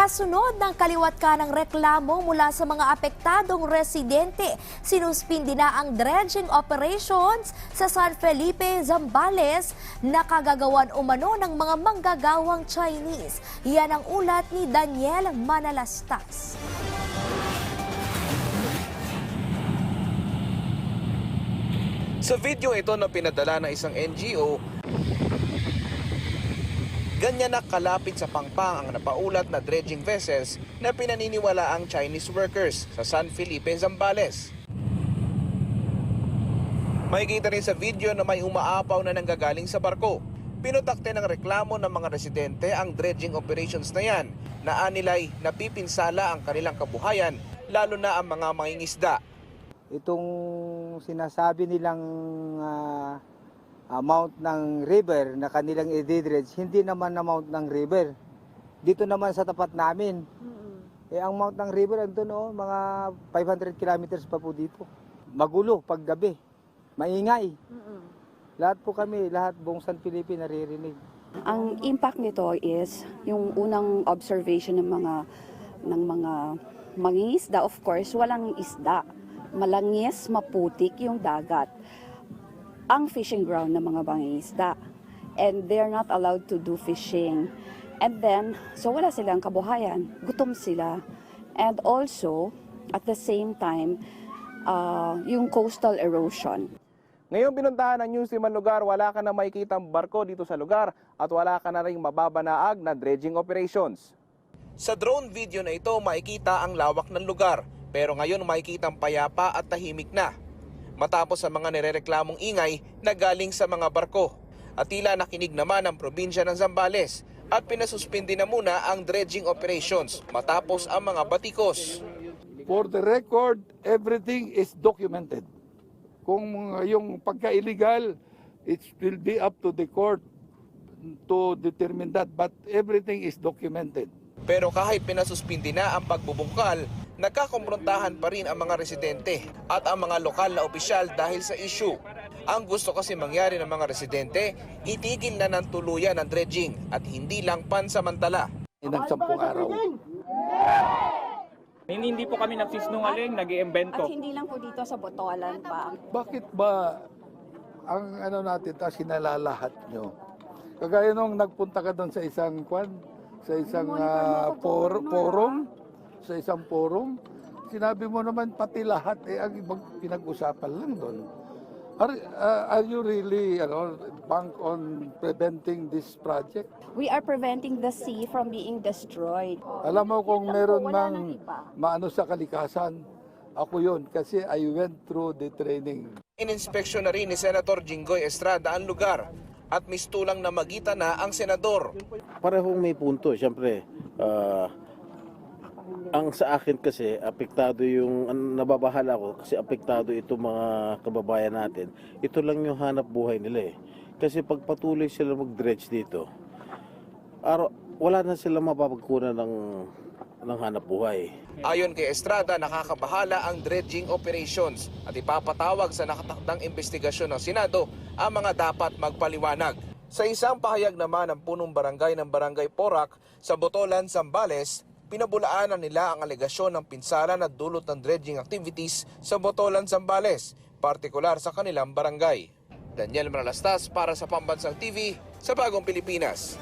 Kasunod ng kaliwat ka ng reklamo mula sa mga apektadong residente, sinuspindi na ang dredging operations sa San Felipe, Zambales na kagagawan umano ng mga manggagawang Chinese. Yan ang ulat ni Daniel Manalastas. Sa video ito na pinadala ng isang NGO, ganyan na kalapit sa pangpang ang napaulat na dredging vessels na pinaniniwala ang Chinese workers sa San Felipe, Zambales. Makikita rin sa video na may umaapaw na nanggagaling sa barko. Pinutakte ng reklamo ng mga residente ang dredging operations na yan na anilay napipinsala ang kanilang kabuhayan lalo na ang mga mangingisda. itong sinasabi nilang ah, amount ng river na kanilang i-dredge, hindi naman amount ng river. Dito naman sa tapat namin. Eh, ang amount ng river, ando no, mga 500 kilometers pa po dito. Magulo pag gabi. Maingay. Lahat po kami, lahat buong San Felipe naririnig. Ang impact nito is yung unang observation ng mga ng mga mangingisda, of course, walang isda. Malangis, maputik yung dagat. Ang fishing ground ng mga mangingisda. And they're not allowed to do fishing. And then, so wala silang kabuhayan. Gutom sila. And also, at the same time, uh, yung coastal erosion. Ngayon pinuntahan ng News ang lugar, wala ka na makikitang barko dito sa lugar at wala ka na rin mababanaag na dredging operations. Sa drone video na ito, makikita ang lawak ng lugar pero ngayon makikita ang payapa at tahimik na. Matapos ang mga nirereklamong ingay na galing sa mga barko. At tila nakinig naman ang probinsya ng Zambales at pinasuspindi na muna ang dredging operations matapos ang mga batikos. For the record, everything is documented. Kung yung pagka-illegal, it will be up to the court to determine that. But everything is documented. Pero kahit pinasuspindi na ang pagbubungkal, nagkakomprontahan pa rin ang mga residente at ang mga lokal na opisyal dahil sa issue. Ang gusto kasi mangyari ng mga residente, itigil na ng tuluyan ang dredging at hindi lang pansamantala. Inang sampung araw. Hindi, hindi po kami nagsisinungaling, nag At iimbento hindi lang po dito sa Botolan pa. Bakit ba ang ano natin, ta sinalalahat nyo? Kagaya nung nagpunta ka doon sa isang kwan, sa isang ah, por- forum, sa isang forum, sinabi mo naman pati lahat, eh, ang ibang pinag-usapan lang doon. Are, ah, are you really ano, bank on preventing this project? We are preventing the sea from being destroyed. Alam mo kung meron mang maano sa kalikasan, ako yun kasi I went through the training. Ininspeksyon na rin ni Senator Jinggoy Estrada ang lugar at mistulang na magitan na ang senador. parehong may punto. Siyempre, ah, ang sa akin kasi, apektado yung, ang nababahala ko, kasi apektado itong mga kababayan natin. Ito lang yung hanap buhay nila eh. Kasi pag patuloy sila mag-dredge dito, araw, wala na sila mapapagkunan ng, ng hanap buhay. Ayon kay Estrada, nakakabahala ang dredging operations at ipapatawag sa nakatakdang investigasyon ng Senado ang mga dapat magpaliwanag. Sa isang pahayag naman ng punong barangay ng Barangay Porac sa Botolan, Zambales, pinabulaanan nila ang alegasyon ng pinsala na dulot ng dredging activities sa Botolan, Zambales, partikular sa kanilang barangay. Daniel Manalastas para sa Pambansang TV sa Bagong Pilipinas.